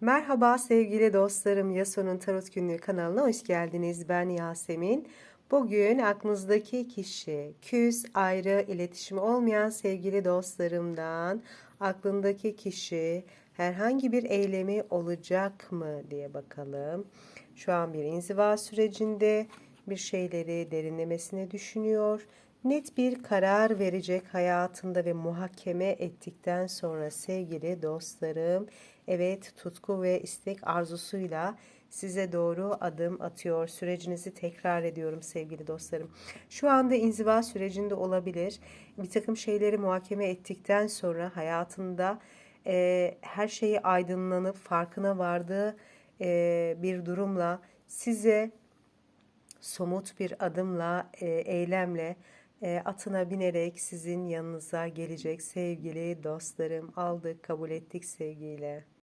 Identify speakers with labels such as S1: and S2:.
S1: Merhaba sevgili dostlarım, Yasuo'nun Tarot Günlüğü kanalına hoş geldiniz. Ben Yasemin. Bugün aklınızdaki kişi, küs, ayrı, iletişimi olmayan sevgili dostlarımdan aklındaki kişi herhangi bir eylemi olacak mı diye bakalım. Şu an bir inziva sürecinde bir şeyleri derinlemesine düşünüyor. Net bir karar verecek hayatında ve muhakeme ettikten sonra sevgili dostlarım, evet tutku ve istek arzusuyla size doğru adım atıyor. Sürecinizi tekrar ediyorum sevgili dostlarım. Şu anda inziva sürecinde olabilir. Bir takım şeyleri muhakeme ettikten sonra hayatında e, her şeyi aydınlanıp farkına vardığı e, bir durumla size somut bir adımla, e, eylemle e, atına binerek sizin yanınıza gelecek sevgili dostlarım. Aldık, kabul ettik sevgiyle.